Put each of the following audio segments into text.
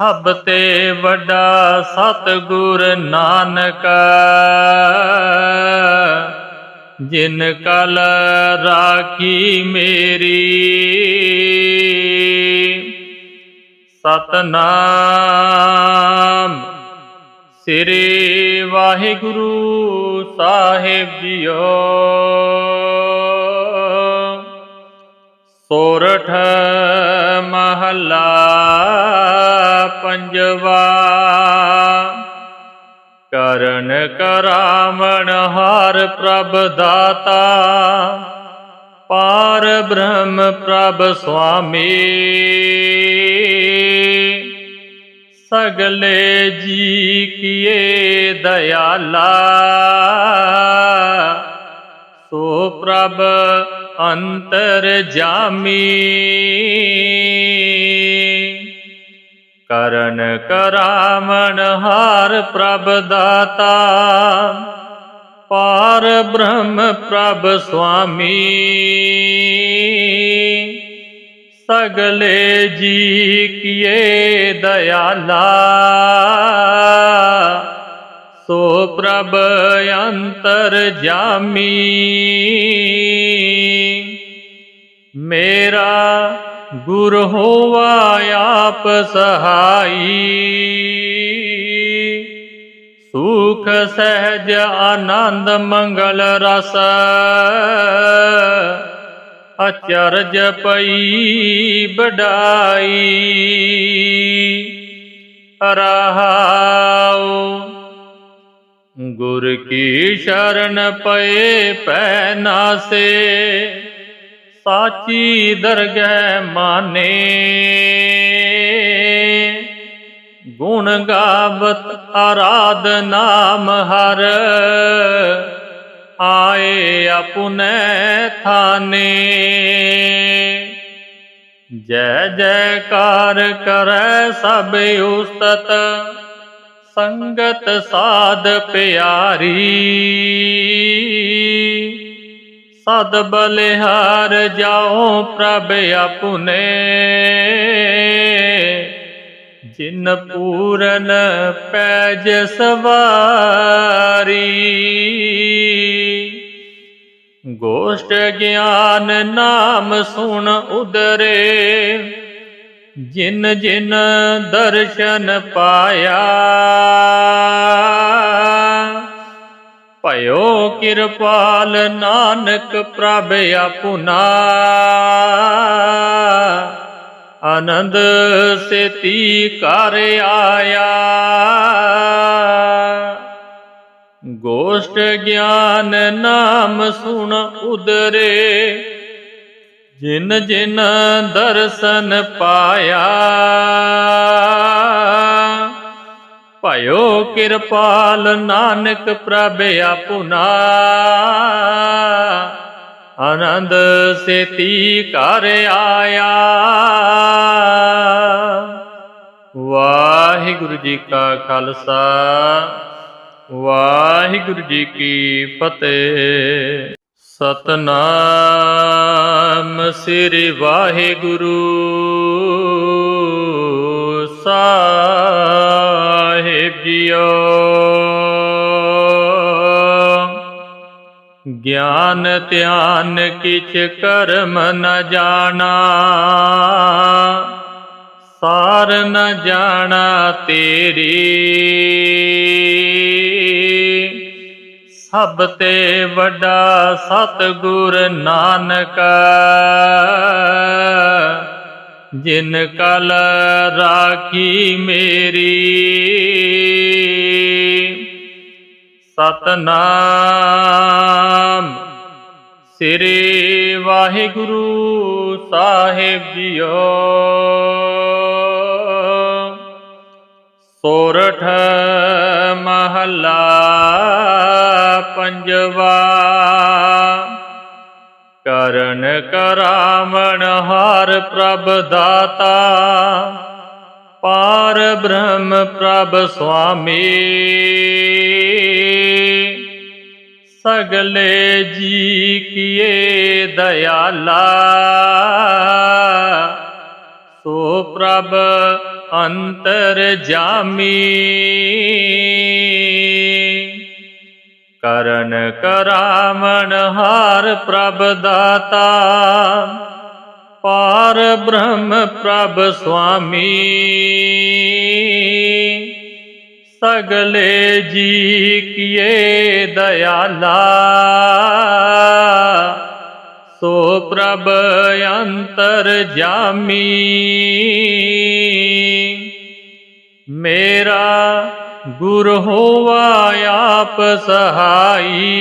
ਸਭ ਤੇ ਵੱਡਾ ਸਤਿਗੁਰ ਨਾਨਕ ਜਿਨ ਕਲ ਰਾਖੀ ਮੇਰੀ, ਸਤਨਾਮ ਸ੍ਰੀ ਵਾਹਿਗੁਰੂ ਸਾਹਿਬ ਜੀਓ। ਸੋਰਠ ਮਹੱਲਾ ਪੰਜਵਾ, ਕਰਨ ਕਰਾਵਣ ਹਰ ਪ੍ਰਭ ਦਾਤਾ, ਪਾਰ ਬ੍ਰਹਮ ਪ੍ਰਭ ਸੁਆਮੀ। ਸਗਲੇ ਜੀ ਕੀਏ ਦਇਆਲਾ, ਸੋ ਪ੍ਰਭ ਅੰਤਰ ਜਾਮੀ। ਕਰਨ ਕਰਾਵਣ ਹਰ ਪ੍ਰਭ ਦਾਤਾ। ਪਾਰ ਬ੍ਰਹਮ ਪ੍ਰਭ ਸੁਆਮੀ। ਸਗਲੇ ਜੀ ਕੀਏ ਦਇਆਲਾ। ਸੋ ਪ੍ਰਭ ਅੰਤਰ ਜਾਮੀ। ਮੇਰਾ ਗੁਰ ਹੋਵਾ ਆਪ ਸਹਾਈ। ਸੁਖ, ਸਹਿਜ, ਆਨੰਦ, ਮੰਗਲ ਰਸ ਅਚਰਜ ਪਈ ਬਡਾਈ ਰਹਾਉ ਗੁਰ ਕੀ ਸ਼ਰਨ ਪਏ, ਪੈ ਨਾਸੇ ਸਾਚੀ ਦਰਗਹਿ ਮਾਨੇ। ਗੁਣ ਗਾਵਤ ਆਰਾਧ ਨਾਮ ਹਰ। ਆਏ ਆਪੁਨੈ ਥਾਨੇ। ਜੈ ਜੈਕਾਰ ਕਰੈ ਸਭ ਉਸਤਤ। ਸੰਗਤ ਸਾਧ ਪਿਆਰੀ। ਸਦ ਬਲਿਹਾਰ ਜਾਓ ਪ੍ਰਭ ਆਪੁਨੇ ਜਿਨ ਪੂਰਨ ਪੈਜ ਸਵਾਰੀ। ਗੋਸ਼ਟ ਗਿਆਨ ਨਾਮ ਸੁਣ ਉਦਰੇ। ਜਿਨ ਜਿਨ ਦਰਸ਼ਨ ਪਾਇਆ। ਭਇਓ ਕਿਰਪਾਲ ਨਾਨਕ ਪ੍ਰਭ ਆਪੁਨਾ ਆਨੰਦ ਸੇਤੀ ਕਰ ਆਇਆ। ਗੋਸ਼ਟ ਗਿਆਨ ਨਾਮ ਸੁਣ ਉਦਰੇ। ਜਿਨ ਜਿਨ ਦਰਸ਼ਨ ਪਾਇਆ। ਭਇਓ ਕਿਰਪਾਲ ਨਾਨਕ ਪ੍ਰਭ ਆਪੁਨਾ ਆਨੰਦ ਸੇਤੀ ਕਰ ਆਇਆ। ਵਾਹਿਗੁਰੂ ਜੀ ਕਾ ਖਾਲਸਾ, ਵਾਹਿਗੁਰੂ ਜੀ ਕੀ ਫਤਿਹ। ਸਤਨਾਮ ਸ੍ਰੀ ਵਾਹਿਗੁਰੂ। ਸਾ ਗਿਆਨ ਧਿਆਨ ਕਿਛ ਕਰਮ ਨ ਜਾਣਾ। ਸਾਰ ਨ ਜਾਣਾ ਤੇਰੀ। ਸਭ ਤੇ ਵੱਡਾ ਸਤਿਗੁਰ ਨਾਨਕ। ਜਿਨ ਕਲ ਰਾਖੀ ਮੇਰੀ ਸਤਨਾਮ ਸ੍ਰੀ ਵਾਹਿਗੁਰੂ ਸਾਹਿਬ ਜੀਓ। ਸੋਰਠ ਮਹੱਲਾ ਪੰਜਵਾ ਕਰਨ ਕਰਾਵਣ ਹਰ ਪ੍ਰਭ ਦਾਤਾ। ਪਾਰ ਬ੍ਰਹਮ ਪ੍ਰਭ ਸੁਆਮੀ। ਸਗਲੇ ਜੀ ਕੀਏ ਦਇਆਲਾ। ਸੋ ਪ੍ਰਭ ਅੰਤਰ ਜਾਮੀ। ਕਰਨ ਕਰਾਵਣ ਹਰ ਪ੍ਰਭ ਦਾਤਾ। ਪਾਰ ਬ੍ਰਹਮ ਪ੍ਰਭ ਸੁਆਮੀ। ਸਗਲੇ ਜੀ ਕੀਏ ਦਇਆਲਾ। ਸੋ ਪ੍ਰਭ ਅੰਤਰ ਜਾਮੀ। ਮੇਰਾ ਗੁਰ ਹੋਵਾ ਆਪ ਸਹਾਈ।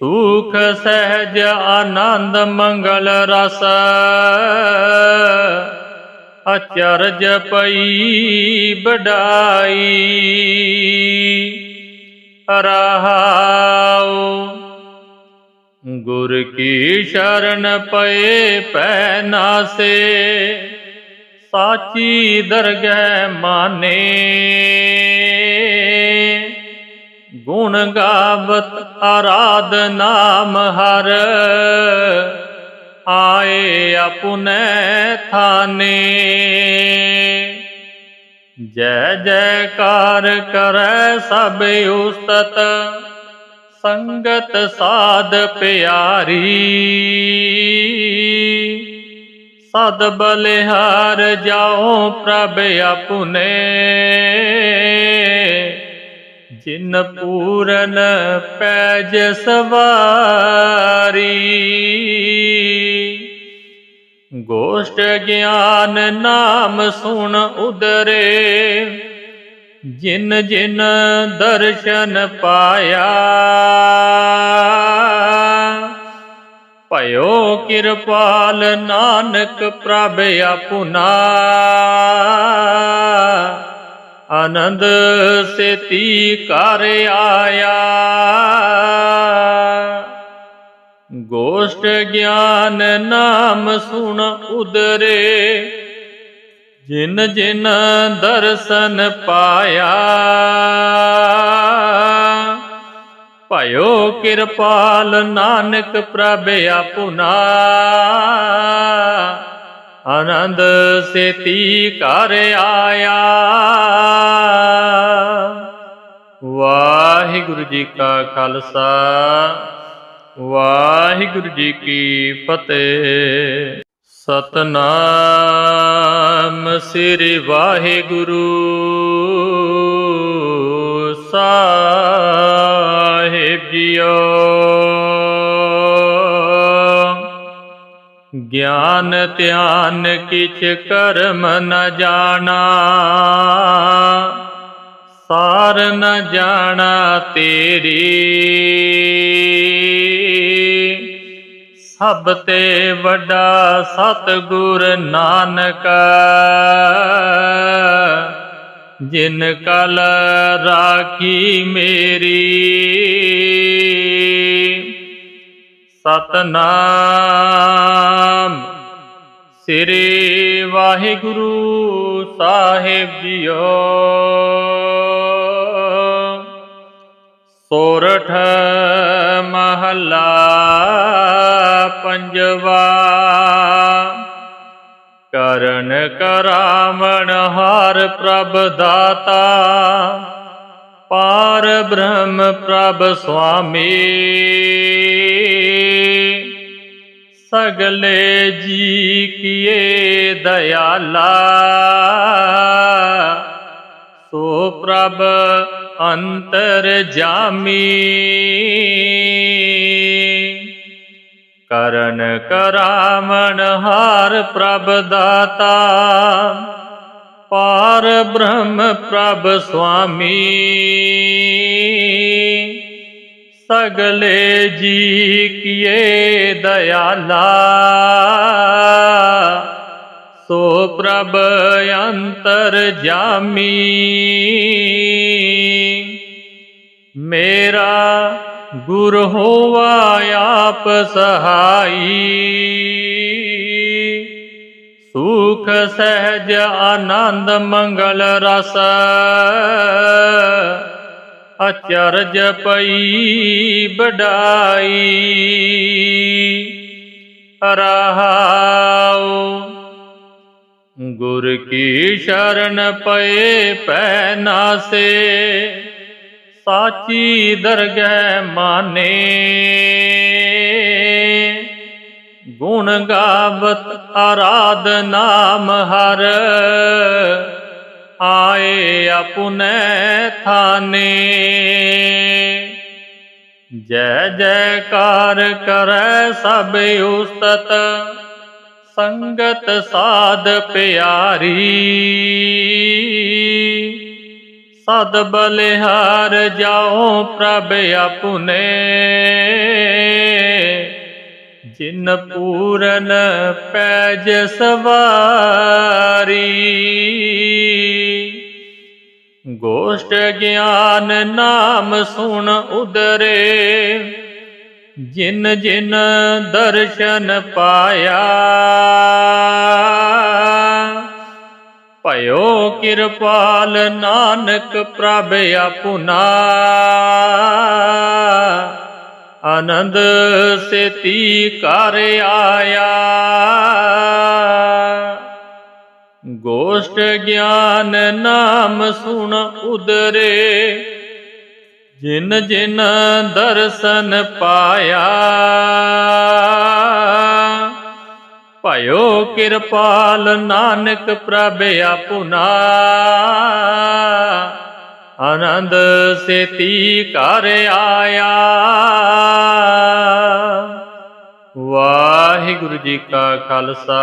ਸੁਖ, ਸਹਿਜ, ਆਨੰਦ, ਮੰਗਲ ਰਸ ਅਚਰਜ ਪਈ ਬਡਾਈ ਰਹਾਉ ਗੁਰ ਕੀ ਸ਼ਰਨ ਪਏ, ਪੈ ਨਾਸੇ ਸਾਚੀ ਦਰਗਹਿ ਮਾਨੇ। ਗੁਣ ਗਾਵਤ ਆਰਾਧ ਨਾਮ ਹਰ। ਆਏ ਆਪੁਨੈ ਥਾਨੇ। ਜੈ ਜੈਕਾਰ ਕਰੈ ਸਭ ਉਸਤਤ। ਸੰਗਤ ਸਾਧ ਪਿਆਰੀ। ਸਦ ਬਲਿਹਾਰ ਜਾਓ ਪ੍ਰਭ ਆਪੁਨੇ ਜਿਨ ਪੂਰਨ ਪੈਜ ਸਵਾਰੀ। ਗੋਸ਼ਟ ਗਿਆਨ ਨਾਮ ਸੁਣ ਉਦਰੇ। ਜਿਨ ਜਿਨ ਦਰਸ਼ਨ ਪਾਇਆ। ਭਇਓ ਕਿਰਪਾਲ ਨਾਨਕ ਪ੍ਰਭ ਆਪੁਨਾ ਆਨੰਦ ਸੇਤੀ ਕਰ ਆਇਆ। ਗੋਸ਼ਟ ਗਿਆਨ ਨਾਮ ਸੁਣ ਉਦਰੇ। ਜਿਨ ਜਿਨ ਦਰਸ਼ਨ ਪਾਇਆ। ਭਇਓ ਕਿਰਪਾਲ ਨਾਨਕ ਪ੍ਰਭ ਆਪੁਨਾ ਆਨੰਦ ਸੇਤੀ ਕਰ ਆਇਆ। ਵਾਹਿਗੁਰੂ ਜੀ ਕਾ ਖਾਲਸਾ, ਵਾਹਿਗੁਰੂ ਜੀ ਕੀ ਫਤਿਹ। ਸਤਨਾਮ ਸ੍ਰੀ ਵਾਹਿਗੁਰੂ। ਜੀਓ ਗਿਆਨ ਧਿਆਨ ਕਿਛ ਕਰਮ ਨ ਜਾਣਾ। ਸਾਰ ਨ ਜਾਣਾ ਤੇਰੀ। ਸਭ ਤੇ ਵੱਡਾ ਸਤਿਗੁਰ ਨਾਨਕ। ਜਿਨ ਕਲ ਰਾਖੀ ਮੇਰੀ ਸਤਨਾਮ ਸ੍ਰੀ ਵਾਹਿਗੁਰੂ ਸਾਹਿਬ ਜੀਓ। ਸੋਰਠ ਮਹੱਲਾ ਪੰਜਵਾ ਕਰਨ ਕਰਾਵਣ ਹਰ ਪ੍ਰਭ ਦਾਤਾ। ਪਾਰ ਬ੍ਰਹਮ ਪ੍ਰਭ ਸੁਆਮੀ। ਸਗਲੇ ਜੀ ਕੀਏ ਦਇਆਲਾ। ਸੋ ਪ੍ਰਭ ਅੰਤਰ ਜਾਮੀ। ਕਰਨ ਕਰਾਵਣ ਹਰ ਪ੍ਰਭ ਦਾਤਾ। ਪਾਰ ਬ੍ਰਹਮ ਪ੍ਰਭ ਸੁਆਮੀ। ਸਗਲੇ ਜੀ ਕੀਏ ਦਇਆਲਾ। ਸੋ ਪ੍ਰਭ ਅੰਤਰ ਜਾਮੀ। ਮੇਰਾ ਗੁਰ ਹੋਵਾ ਆਪ ਸਹਾਈ। ਸੁਖ, ਸਹਿਜ, ਆਨੰਦ, ਮੰਗਲ ਰਸ ਅਚਰਜ ਪਈ ਬਡਾਈ ਰਹਾਉ ਗੁਰ ਕੀ ਸ਼ਰਨ ਪਏ, ਪੈ ਨਾਸੇ ਸਾਚੀ ਦਰਗਹਿ ਮਾਨੇ। ਗੁਣ ਗਾਵਤ ਆਰਾਧ ਨਾਮ ਹਰ। ਆਏ ਆਪੁਨੈ ਥਾਨੇ। ਜੈ ਜੈਕਾਰ ਕਰੈ ਸਭ ਉਸਤਤ। ਸੰਗਤ ਸਾਧ ਪਿਆਰੀ। ਸਦ ਬਲਿਹਾਰ ਜਾਓ ਪ੍ਰਭ ਆਪੁਨੇ। ਜਿਨ ਪੂਰਨ ਪੈਜ ਸਵਾਰੀ। ਗੋਸ਼ਟ ਗਿਆਨ ਨਾਮ ਸੁਣ ਉਦਰੇ। ਜਿਨ ਜਿਨ ਦਰਸ਼ਨ ਪਾਇਆ। ਭਇਓ ਕਿਰਪਾਲ ਨਾਨਕ ਪ੍ਰਭ ਆਪੁਨਾ ਆਨੰਦ ਸੇਤੀ ਕਰ ਆਇਆ। ਗੋਸ਼ਟ ਗਿਆਨ ਨਾਮ ਸੁਣ ਉਦਰੇ। ਜਿਨ ਜਿਨ ਦਰਸ਼ਨ ਪਾਇਆ। ਭਇਓ ਕਿਰਪਾਲ ਨਾਨਕ ਪ੍ਰਭ ਆਪੁਨਾ ਆਨੰਦ ਸੇਤੀ ਕਰ ਆਇਆ। ਵਾਹਿਗੁਰੂ ਜੀ ਕਾ ਖਾਲਸਾ,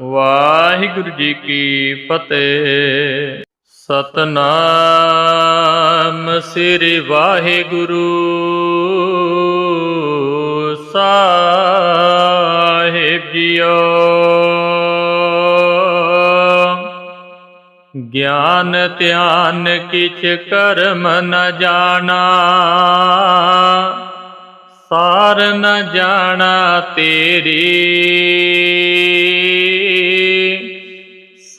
ਵਾਹਿਗੁਰੂ ਜੀ ਕੀ ਫਤਿਹ। ਸਤਨਾਮ ਸ੍ਰੀ ਵਾਹਿਗੁਰੂ। ਸਾ ਜੀਓ ਗਿਆਨ ਧਿਆਨ ਕਿਛ ਕਰਮ ਨ ਜਾਣਾ। ਸਾਰ ਨ ਜਾਣਾ ਤੇਰੀ।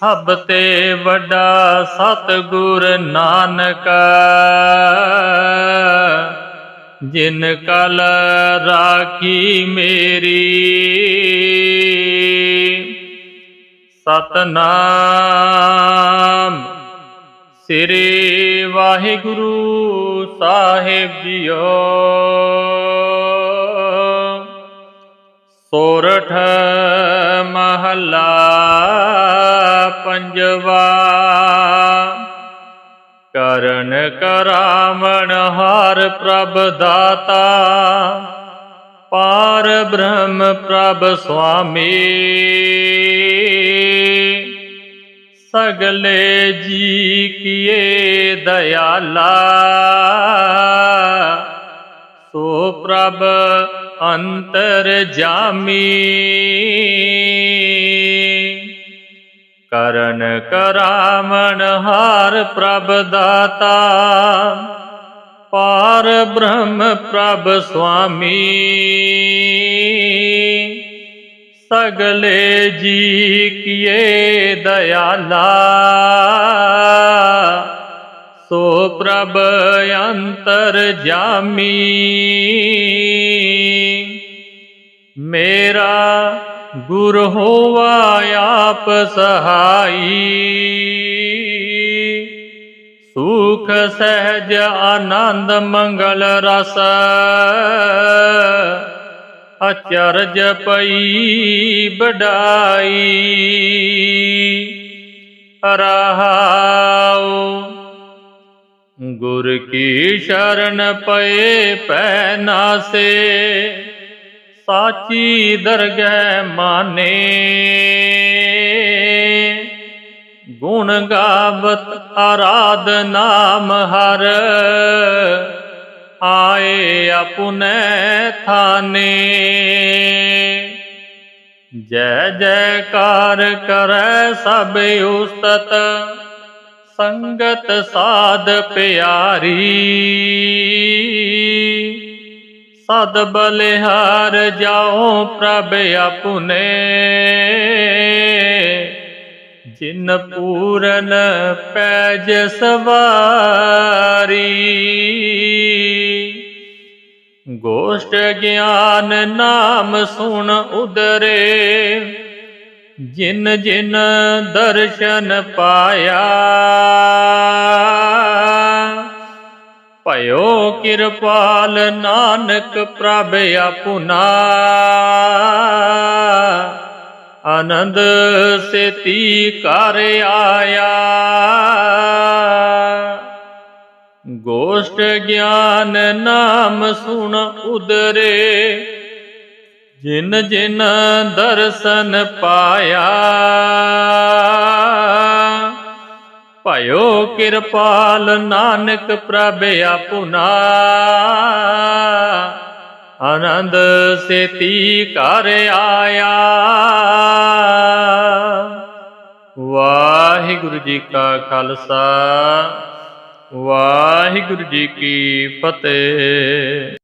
ਸਭ ਤੇ ਵੱਡਾ ਸਤਿਗੁਰ ਨਾਨਕ। ਜਿਨ ਕਲ ਰਾਖੀ ਮੇਰੀ ਸਤਨਾਮ ਸ੍ਰੀ ਵਾਹਿਗੁਰੂ ਸਾਹਿਬ ਜੀਓ। ਸੋਰਠ ਮਹੱਲਾ ਪੰਜਵਾ ਕਰਨ ਕਰਾਵਣ ਹਰ ਪ੍ਰਭ ਦਾਤਾ। ਪਾਰ ਬ੍ਰਹਮ ਪ੍ਰਭ ਸੁਆਮੀ। ਸਗਲੇ ਜੀ ਕੀਏ ਦਇਆਲਾ। ਸੋ ਪ੍ਰਭ ਅੰਤਰ ਜਾਮੀ। ਕਰਨ ਕਰਾਵਣ ਹਰ ਪ੍ਰਭ ਦਾਤਾ। ਪਾਰ ਬ੍ਰਹਮ ਪ੍ਰਭ ਸੁਆਮੀ। ਸਗਲੇ ਜੀ ਕੀਏ ਦਇਆਲਾ। ਸੋ ਪ੍ਰਭ ਅੰਤਰ ਜਾਮੀ। ਮੇਰਾ ਗੁਰ ਹੋਵਾ ਆਪ ਸਹਾਈ। ਸੁਖ, ਸਹਿਜ, ਆਨੰਦ, ਮੰਗਲ ਰਸ। ਅਚਰਜ ਪਈ ਬਡਾਈ ਰਹਾਉ। ਗੁਰ ਕੀ ਸ਼ਰਨ ਪਏ, ਪੈ ਨਾਸੇ ਸਾਚੀ ਦਰਗਹਿ ਮਾਨੇ। ਗੁਣ ਗਾਵਤ ਆਰਾਧ ਨਾਮ ਹਰ। ਆਏ ਆਪੁਨੈ ਥਾਨੇ। ਜੈ ਜੈਕਾਰ ਕਰੈ ਸਭ ਉਸਤਤ। ਸੰਗਤ ਸਾਧ ਪਿਆਰੀ। ਸਦ ਬਲਿਹਾਰ ਜਾਓ ਪ੍ਰਭ ਆਪੁਨੇ ਜਿਨ ਪੂਰਨ ਪੈਜ ਸਵਾਰੀ। ਗੋਸ਼ਟ ਗਿਆਨ ਨਾਮ ਸੁਣ ਉਦਰੇ। ਜਿਨ ਜਿਨ ਦਰਸ਼ਨ ਪਾਇਆ। ਭਇਓ ਕਿਰਪਾਲ ਨਾਨਕ ਪ੍ਰਭ ਆਪੁਨਾ ਆਨੰਦ ਸੇਤੀ ਕਰ ਆਇਆ। ਗੋਸ਼ਟ ਗਿਆਨ ਨਾਮ ਸੁਣ ਉਦਰੇ। ਜਿਨ ਜਿਨ ਦਰਸ਼ਨ ਪਾਇਆ। ਭਇਓ ਕਿਰਪਾਲ ਨਾਨਕ ਪ੍ਰਭ ਆਪੁਨਾ ਆਨੰਦ ਸੇਤੀ ਕਰ ਆਇਆ। ਵਾਹਿਗੁਰੂ ਜੀ ਕਾ ਖਾਲਸਾ, ਵਾਹਿਗੁਰੂ ਜੀ ਕੀ ਫਤਿਹ।